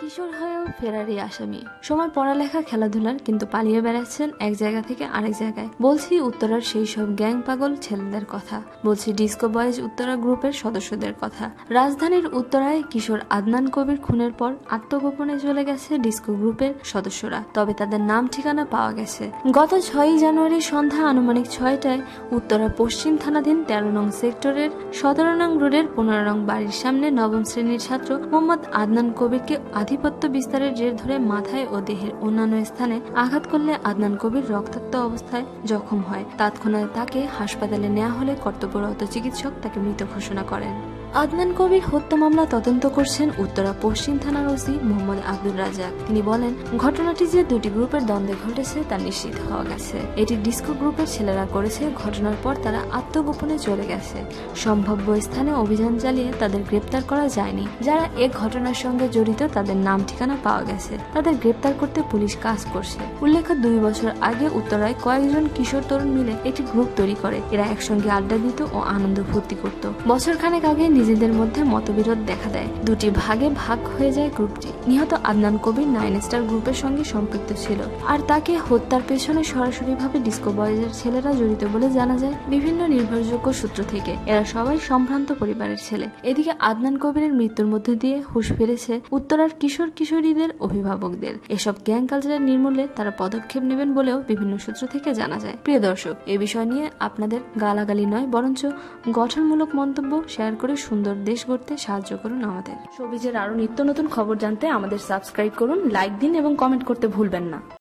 কিশোর হয়েও ফেরারি আসামি। সময় পড়ালেখা, খেলাধুলার, কিন্তু পালিয়ে বেড়াচ্ছেন এক জায়গা থেকে আরেক জায়গায়। বলছি উত্তরার সেই সব গ্যাং পাগল ছেলেদের কথা। বলছি ডিস্কো বয়েজ উত্তরা গ্রুপের সদস্যদের কথা। রাজধানীর উত্তরায় কিশোর আদনান কবির খুনের পর আত্মগোপনে চলে গেছে ডিস্কো গ্রুপের সদস্যরা। তবে তাদের নাম, ঠিকানা পাওয়া গেছে। গত ছয়ই জানুয়ারি সন্ধ্যা আনুমানিক ছয়টায় উত্তরা পশ্চিম থানাধীন তেরো নং সেক্টরের সতেরো নং রোডের পনেরো নং বাড়ির সামনে নবম শ্রেণির ছাত্র মোহাম্মদ আদনান কবিরকে আধিপত্য বিস্তারের জের ধরে মাথায় ও দেহের অন্যান্য স্থানে আঘাত করলে আদনান কবির রক্তাক্ত অবস্থায় জখম হয়। তৎক্ষণাৎ তাকে হাসপাতালে নেওয়া হলে কর্তব্যরত চিকিৎসক তাকে মৃত ঘোষণা করেন। আদনান কবির হত্যা মামলা তদন্ত করছেন উত্তরা পশ্চিম থানার ওসি মোহাম্মদ আব্দুল রাজাক তিনি বলেন, ঘটনাটি যে দুটি গ্রুপের দ্বন্দ্বে ঘটেছে তা নিশ্চিত হওয়া গেছে। এটি ডিস্কো গ্রুপের ছেলেরা করেছে, ঘটনার পর তারা আত্মগোপনে চলে গেছে। সম্ভাব্য স্থানে অভিযান চালিয়ে তাদের গ্রেপ্তার করা যায়নি। যারা এ ঘটনার সঙ্গে জড়িত তাদের নাম ঠিকানা পাওয়া গেছে। তাদের গ্রেপ্তার করতে পুলিশ কাজ করছে। উল্লেখ্য, দুই বছর আগে উত্তরায় কয়েকজন কিশোর তরুণ মিলে একটি গ্রুপ তৈরি করে। এরা একসঙ্গে আড্ডা দিত ও আনন্দ ফুর্তি করত। বছর খানেক আগে নিজেদের মধ্যে মতবিরোধ দেখা দেয়। দুটি ভাগে ভাগ হয়ে যায় গ্রুপটি। নিহত আদনান কবির নাইন স্টার গ্রুপের সঙ্গে সম্পৃক্ত ছিল। আর তাকে হত্যার পেছনে সরাসরিভাবে ডিস্কো বয়েজের ছেলেরা জড়িত বলে জানা যায়। বিভিন্ন নির্ভরযোগ্য সূত্র থেকে এরা সবাই সম্ভ্রান্ত পরিবারের ছেলে। এদিকে আদনান কবিরের মৃত্যুর মধ্যে দিয়ে হুশ ফিরেছে উত্তরার কিশোর কিশোরীদের, অভিভাবকদের। এসব গ্যাং কালচারের নির্মূলে তারা পদক্ষেপ নেবেন বলেও বিভিন্ন সূত্র থেকে জানা যায়। প্রিয় দর্শক, এ বিষয় নিয়ে আপনাদের গালাগালি নয়, বরঞ্চ গঠনমূলক মন্তব্য শেয়ার করে সুন্দর দেশ গড়তে সাহায্য করুন আমাদের। সবিজের আরও নিত্য নতুন খবর জানতে আমাদের সাবস্ক্রাইব করুন, লাইক দিন এবং কমেন্ট করতে ভুলবেন না।